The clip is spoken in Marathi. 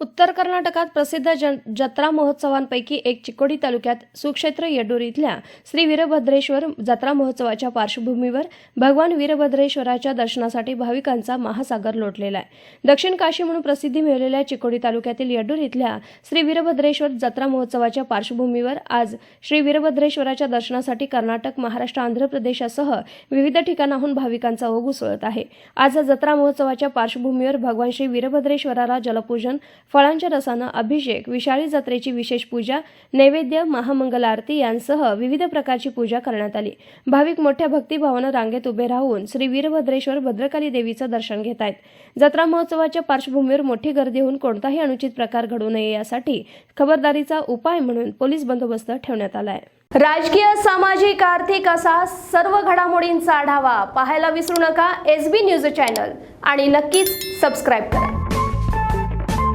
उत्तर कर्नाटकात प्रसिद्ध जन जत्रा महोत्सवांपैकी एक चिकोडी तालुक्यात सुक्षेत्र येडूर इथल्या श्री वीरभद्रेश्वर जत्रा महोत्सवाच्या पार्श्वभूमीवर भगवान वीरभद्रेश्वराच्या दर्शनासाठी भाविकांचा महासागर लोटलेला आहे. दक्षिण काशी म्हणून प्रसिद्धी मिळवलेल्या चिकोडी तालुक्यातील येडूर इथल्या श्री वीरभद्रेश्वर जत्रा महोत्सवाच्या पार्श्वभूमीवर आज श्री वीरभद्रेश्वराच्या दर्शनासाठी कर्नाटक महाराष्ट्र आंध्र प्रदेशासह विविध ठिकाणाहून भाविकांचा ओघ उसळत आहे. आज जत्रा महोत्सवाच्या पार्श्वभूमीवर भगवान श्री वीरभद्रेश्वराला जलपूजन फळांच्या रसानं अभिषेक विषाळी जत्रेची विशेष पूजा नैवेद्य महामंगल आरती यांसह विविध प्रकारची पूजा करण्यात आली. भाविक मोठ्या भक्तिभावानं रांगेत उभे राहून श्री वीरभद्रेश्वर भद्रकाली देवीचं दर्शन घेत आहेत. जत्रा महोत्सवाच्या पार्श्वभूमीवर मोठी गर्दी होऊन कोणताही अनुचित प्रकार घडू नये यासाठी खबरदारीचा उपाय म्हणून पोलीस बंदोबस्त ठेवण्यात आला आहे राजकीय सामाजिक आर्थिक असा सर्व घडामोडींचा आढावा पाहायला विसरू नका एस बी न्यूज चॅनल आणि नक्कीच सबस्क्राईब करा.